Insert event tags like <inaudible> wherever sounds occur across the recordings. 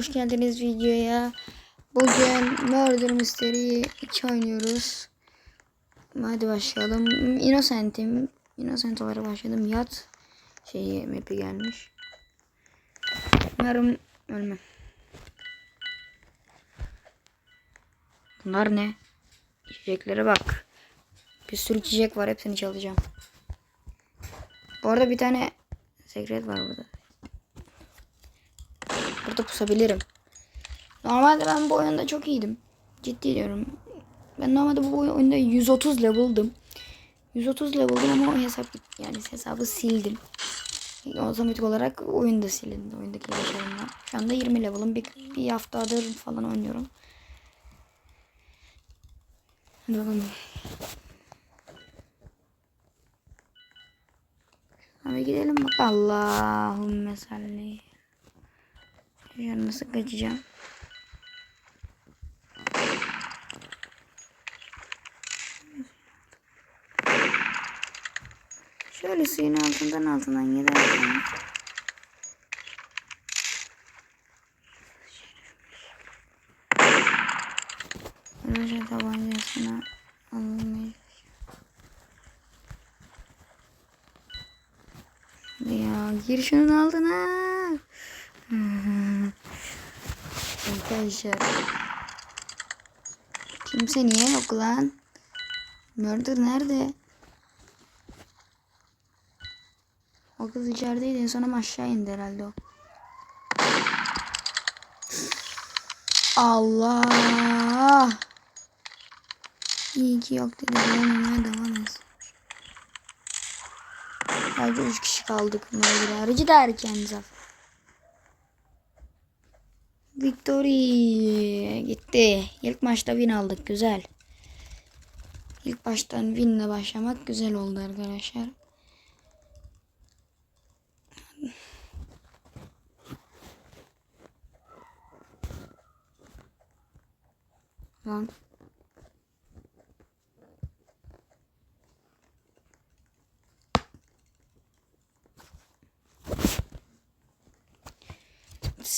hoş geldiniz videoya. Bugün Murder Mystery 2 oynuyoruz. Hadi başlayalım. Innocent'im. Innocent olarak başladım. Yat şeyi map'i gelmiş. Umarım ölmem. Bunlar ne? İçeceklere bak. Bir sürü içecek var. Hepsini çalacağım. Bu arada bir tane sekret var burada. Burada pusabilirim. Normalde ben bu oyunda çok iyiydim. Ciddi diyorum. Ben normalde bu oyunda 130 level'dım. 130 level'dım ama hesap yani hesabı sildim. Otomatik olarak oyunda silindi. Oyundaki başarımla. Şu anda 20 level'ım. Bir, bir haftadır falan oynuyorum. Hadi bakalım. Abi gidelim bak. Allahümme salli. Şunu nasıl kaçacağım? Şöyle suyun altından altından giderken. Roja tabancasına alınmaya Ya gir şunun altına. Arkadaşlar. Kimse niye yok lan? Murder nerede? O kız içerideydi. En son ama aşağı indi herhalde o. Allah. İyi ki yok dedi. Oynamaya devam etsin. Sadece 3 kişi kaldık. Murder harici de erken zafer. Victory gitti. İlk maçta win aldık. Güzel. İlk baştan winle başlamak güzel oldu arkadaşlar. Lan.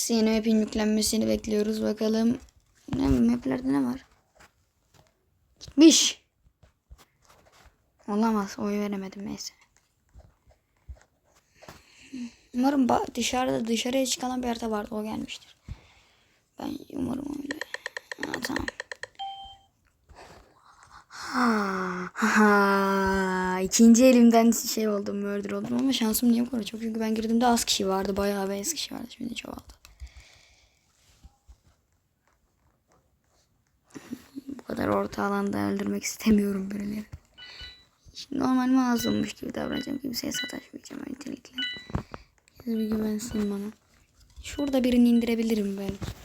Yeni map'in yüklenmesini bekliyoruz. Bakalım. Ne maplerde ne var? Gitmiş. Olamaz. Oy veremedim neyse. Umarım dışarıda dışarıya çıkan bir harita vardı. O gelmiştir. Ben umarım öyle. Ha, tamam. Ha, ha, ikinci elimden şey oldum, murder oldum ama şansım niye bu kadar çok? Çünkü ben girdiğimde az kişi vardı, bayağı bir az kişi vardı. Şimdi çoğaldı. Bu kadar orta alanda öldürmek istemiyorum birileri. Şimdi normal mazlummuş gibi davranacağım. Kimseye sataşmayacağım öncelikle. Siz bir güvensin bana. Şurada birini indirebilirim belki.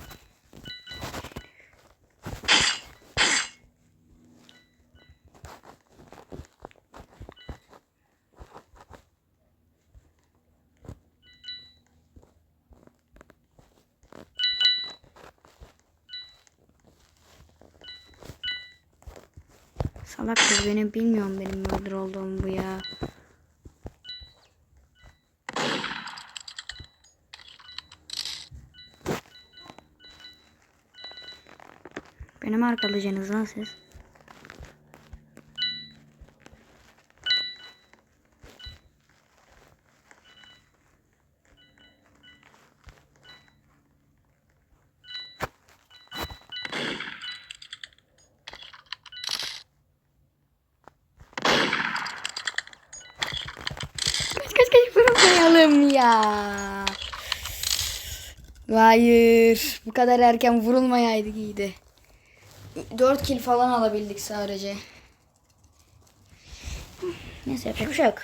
Salak kız benim bilmiyorum benim murder olduğum bu ya. Benim arkadaşınız lan siz. Kaç kaç kaç vurulmayalım ya. Hayır. Bu kadar erken vurulmayaydık iyiydi. 4 kill falan alabildik sadece. Neyse yapacak bir şey yok.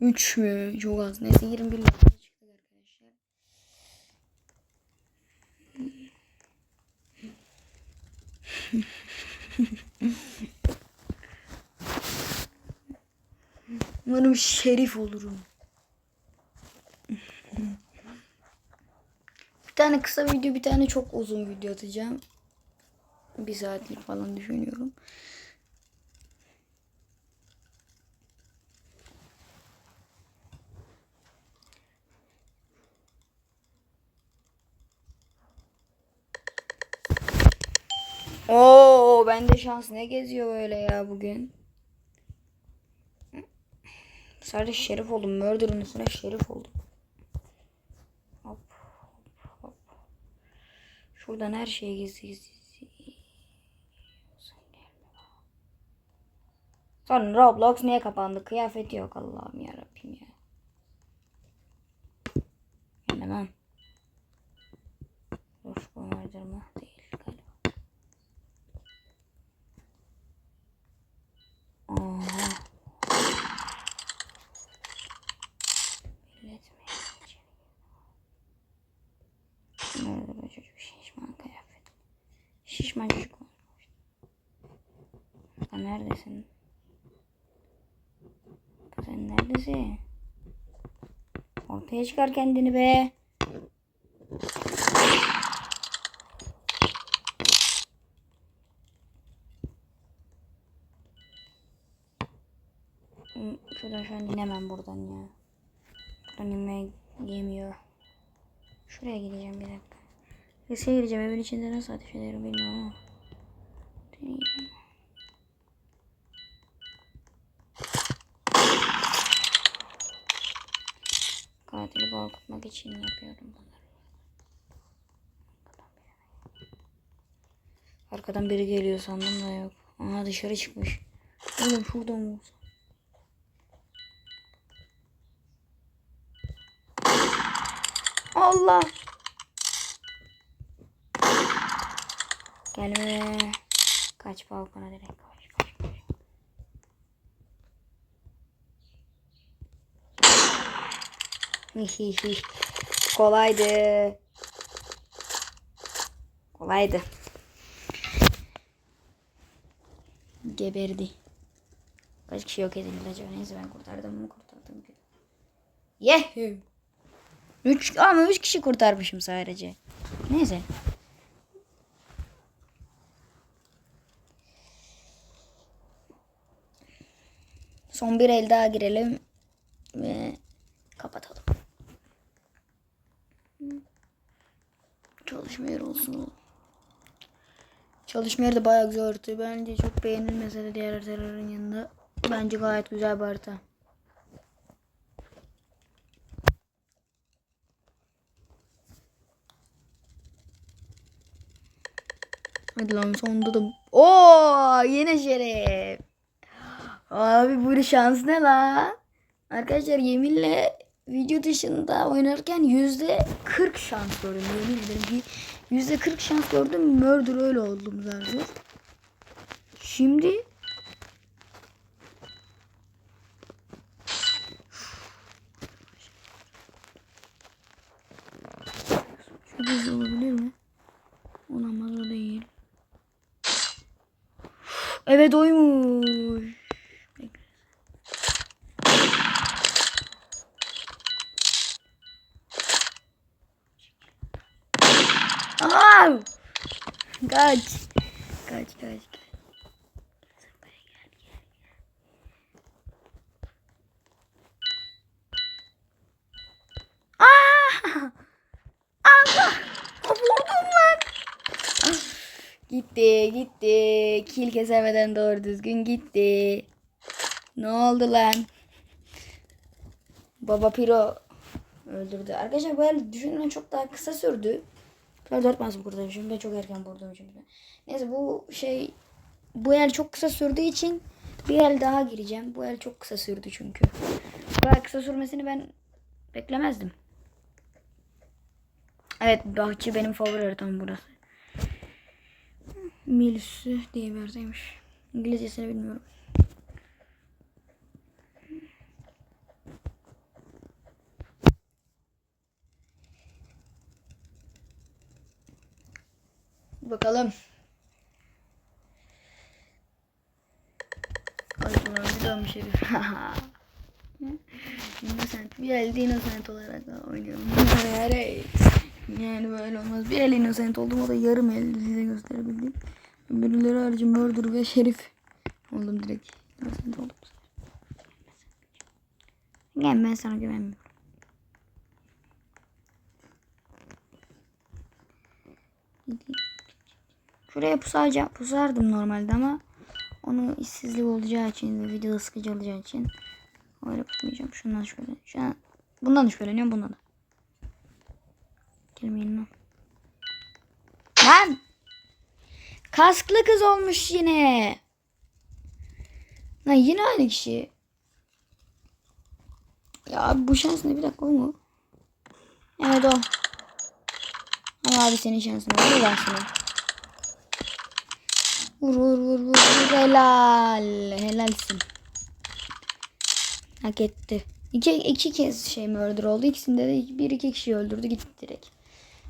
3 mü? Çok az. Neyse 21 dakika çıktık arkadaşlar. <laughs> Umarım şerif olurum. tane kısa video bir tane çok uzun video atacağım. Bir saatlik falan düşünüyorum. Oo bende şans ne geziyor öyle ya bugün. Sadece şerif oldum. Murder'ın üstüne şerif oldum. Şuradan her şeye gizli gizli. Sonra Roblox niye kapandı? Kıyafeti yok Allah'ım ya Rabbim ya. Hemen lan. Coşku vardır mı? Değil galiba. Aha. Belli etmeyin içeri. Nerede bu çocuk şişman kıyafet. Şişman çocuk. Sen neredesin? Sen neredesin? Ortaya çıkar kendini be. Şuradan şu an inemem buradan ya. Buradan inmeye yemiyor. Şuraya gideceğim bir dakika. Liseye gireceğim evin içinde nasıl ateş ederim bilmiyorum ama. Deneyeceğim. Katili korkutmak için yapıyorum bunları. Arkadan biri geliyor sandım da yok. Aha dışarı çıkmış. Oğlum şuradan mı olsa? Allah. Gelme. Kaç balkona direkt kaç kaç. Hihihi. Kolaydı. Kolaydı. Geberdi. Kaç kişi yok edildi acaba? Neyse ben kurtardım mı kurtardım ki. Yehü. Üç, ama üç kişi kurtarmışım sadece. Neyse. Son bir el daha girelim ve kapatalım. Çalışma yeri olsun. Çalışma yeri bayağı güzel harita. Bence çok beğenilmese de diğer haritaların yanında. Bence gayet güzel bir harita. Hadi lan sonunda da. Oo yine şeref. Abi bu şans ne la? Arkadaşlar yeminle video dışında oynarken yüzde 40 şans gördüm. Yemin ederim bir yüzde 40 şans gördüm. Murder öyle oldum zaten. Şimdi Şu olabilir mi? Olamaz o değil. Evet oymuş. Bekle. Aa! Kaç. Kaç kaç kaç. Aa! Allah! Vurdum. Gitti gitti. Kil kesemeden doğru düzgün gitti. Ne oldu lan? Baba Piro öldürdü. Arkadaşlar bu el düşündüğümden çok daha kısa sürdü. Ben dört masum kurtarmışım. Ben çok erken çünkü. Neyse bu şey bu el çok kısa sürdüğü için bir el daha gireceğim. Bu el çok kısa sürdü çünkü. Bu kadar kısa sürmesini ben beklemezdim. Evet bahçe benim favori haritam burası. Milüsü diye bir haritaymış. İngilizcesini bilmiyorum. Bakalım. Ay ulan bir dönmüş herif. <laughs> innocent. Bir elde innocent olarak oynuyorum. Yani böyle olmaz. Bir el innocent oldum. O da yarım el size gösterebildim. Öbürleri harici murder ve şerif oldum direkt. Innocent oldum. Gel ben sana güvenmiyorum. Şu Şuraya pusacağım, pusardım normalde ama onu işsizlik olacağı için ve video sıkıcı olacağı için öyle pusmayacağım. Şundan şöyle. Şu an bundan da şüpheleniyorum bundan da. Gelmeyin lan. Lan! Kasklı kız olmuş yine. Lan yine aynı kişi. Ya abi bu şans ne bir dakika o mu? Evet o. Ama abi senin şansın var. Vur şunu. Vur vur vur vur. Helal. Helalsin. Hak etti. İki, iki kez şey murder oldu. İkisinde de bir iki kişi öldürdü gitti direkt.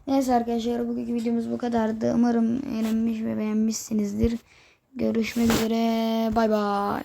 Neyse arkadaşlar bugünkü videomuz bu kadardı. Umarım eğlenmiş ve beğenmişsinizdir. Görüşmek üzere. Bay bay.